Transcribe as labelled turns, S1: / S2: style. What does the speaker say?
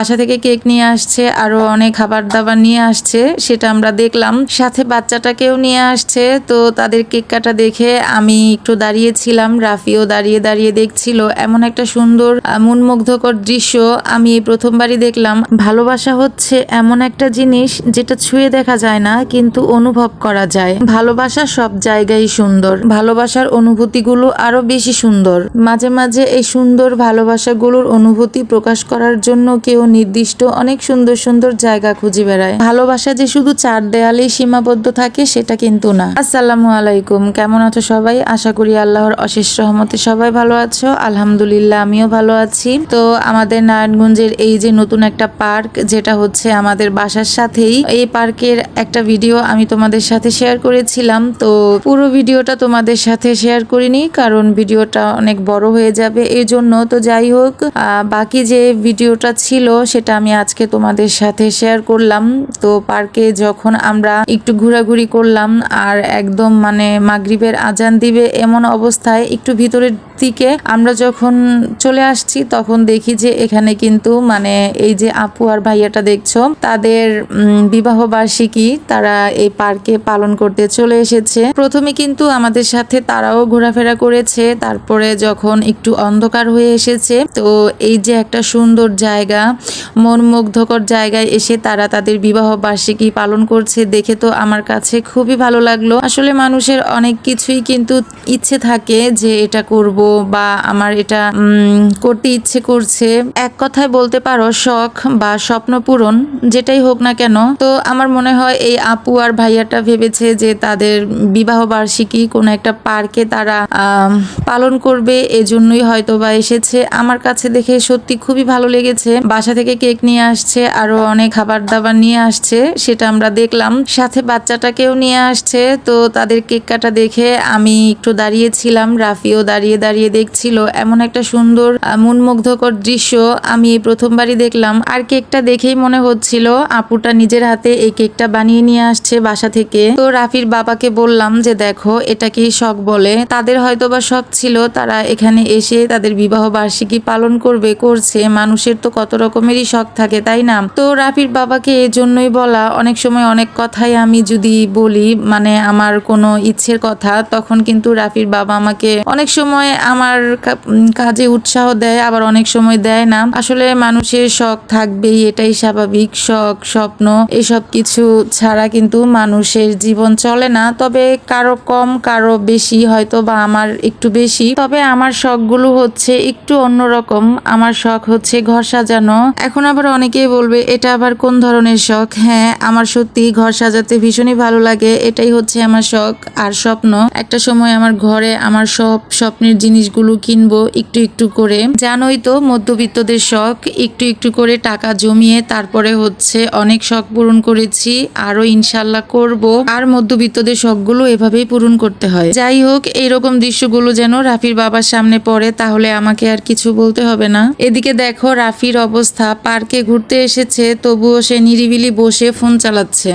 S1: বাসা থেকে কেক নিয়ে আসছে, আরও অনেক খাবার দাবার নিয়ে আসছে, সেটা আমরা দেখলাম। সাথে বাচ্চাটাকেও নিয়ে আসছে, তো তাদের কেক কাটা দেখে আমি একটু দাঁড়িয়েছিলাম রাফিও দাঁড়িয়ে দাঁড়িয়ে দেখছিল। এমন একটা সুন্দর মনমুগ্ধকর দৃশ্য আমি এই প্রথমবারই দেখলাম। ভালোবাসা হচ্ছে এমন একটা জিনিস যেটা ছুঁয়ে দেখা যায় না, কিন্তু অনুভব করা যায়। ভালোবাসা সব জায়গায় সুন্দর। ভালোবাসার অনুভূতিগুলো আরও বেশি সুন্দর। মাঝে মাঝে এই সুন্দর ভালোবাসাগুলোর অনুভূতি প্রকাশ করার জন্য কেউ নির্দিষ্ট অনেক সুন্দর সুন্দর জায়গা খুঁজে বেড়ায়। ভালোবাসা যে শুধু চার দেয়ালেই সীমাবদ্ধ থাকে, সেটা কিন্তু না। আসসালামু আলাইকুম, কেমন আছো সবাই? আশা করি আল্লাহর অশেষ রহমতে সবাই ভালো আছো। আলহামদুলিল্লাহ, আমিও ভালো আছি। তো আমাদের নারায়ণগঞ্জের এই যে নতুন একটা পার্ক, যেটা হচ্ছে আমাদের বাসার সাথেই, এই পার্কের একটা ভিডিও আমি তোমাদের সাথে শেয়ার করেছিলাম। তো পুরো ভিডিওটা তোমাদের সাথে শেয়ার করিনি, কারণ ভিডিওটা অনেক বড় হয়ে যাবে এই জন্য। তো যাই হোক বাকি যে ভিডিওটা ছিল সেটা আমি আজকে তোমাদের সাথে শেয়ার করলাম। তো পার্কে যখন আমরা একটু ঘোরাঘুরি করলাম আর একদম মানে মাগরিবের আজান দিবে এমন অবস্থায় একটু ভিতরের দিকে আমরা যখন চলে আসছি তখন দেখি যে এখানে কিন্তু মানে এই যে আপু আর ভাইয়াটা দেখছ, তাদের বিবাহ বার্ষিকী তারা এই পার্কে পালন করতে চলে এসেছে। প্রথমে কিন্তু আমাদের সাথে তারাও ঘোরাফেরা করেছে, তারপরে যখন একটু অন্ধকার হয়ে এসেছে, তো এই যে একটা সুন্দর জায়গা মনমুগ্ধকর জায়গায় এসে তারা তাদের বিবাহ বার্ষিকী পালন করছে দেখে তো আমার কাছে খুবই ভালো লাগল। আসলে মানুষের অনেক কিছুই কিন্তু ইচ্ছে থাকে যে এটা করব বা আমার এটা করতে ইচ্ছে করছে। এক কথায় বলতে পারো, শখ বা স্বপ্ন পূরণ যেটাই হোক না কেন, তো আমার মনে হয় এই আপু আর ভাইয়াটা ভেবেছে যে তাদের বিবাহ বার্ষিকী কোনো একটা পার্কে তারা পালন করবে, এজন্যই হয়তো বা এসেছে। আমার কাছে দেখে সত্যি খুবই ভালো লেগেছে। বাসা থেকে কেক নিয়ে আসছে, আরও অনেক খাবার দাবার নিয়ে আসছে, সেটা আমরা দেখলাম। সাথে বাচ্চাটাকেও নিয়ে আসছে, তো তাদের কেক কাটা দেখে আমি একটু দাঁড়িয়েছিলাম, রাফিও দাঁড়িয়ে দাঁড়িয়ে দেখছিল। এমন একটা সুন্দর মনমুগ্ধকর দৃশ্য আমি এই প্রথমবারই দেখলাম। আর কেকটা দেখেই মনে হচ্ছিল আপুটা নিজের হাতে এই কেকটা বানিয়ে নিয়ে আসছে বাসা থেকে। তো রাফির বাবাকে বললাম যে, দেখো এটাকেই শখ বলে? তাদের হয়তো বা শখ ছিল, তারা এখানে এসে তাদের বিবাহ বার্ষিকী পালন করবে, করছে। মানুষের তো কত রকমেরই শখ থাকে, তাই না? তো রাফির বাবাকে এই জন্যই বলা, অনেক সময় অনেক কথাই আমি যদি বলি মানে আমার কোনো ইচ্ছের কথা, তখন কিন্তু রাফির বাবা আমাকে অনেক সময় আমার কাজে উৎসাহ দেয়, আবার অনেক সময় দেয় না। আসলে মানুষের শখ থাকবেই, এটাই স্বাভাবিক, শখ, স্বপ্ন, এসব কিছু ছাড়া কিন্তু মানুষের জীবন চলে না। তবে কারও কম, কারও বেশি হয়তো বা আমার একটু বেশি। তবে আমার শখগুলো হচ্ছে একটু অন্যরকম। আমার শখ হচ্ছে ঘর সাজানো এখন আবার অনেকেই বলবে, এটা আবার কোন ধরনের শখ? হ্যাঁ আমার সত্যি ঘর সাজাতে ভীষণই ভালো লাগে, এটাই হচ্ছে আমার শখ আর স্বপ্ন। একটা সময় আমার ঘরে আমার সব স্বপ্নের জিনিসগুলো কিনবো একটু একটু করে। জানোই তো, মধ্যবিত্তদের শখ, একটু একটু করে টাকা জমিয়ে তারপরে হচ্ছে অনেক শখ পূরণ করেছি আরও ইনশাল্লাহ করব। আর মধ্যবিত্তদের শখগুলো এভাবেই পূরণ করতে হয়। যাই হোক, এইরকম দৃশ্যগুলো যেন রাফির বাবার সামনে পড়ে, তাহলে আমাকে আর কিছু বলতে হবে না। এদিকে দেখো, রাফির অবস্থা। পার্কে ঘুরতে এসেছে তবুও সে নিরিবিলি বসে ফোন চালাচ্ছে।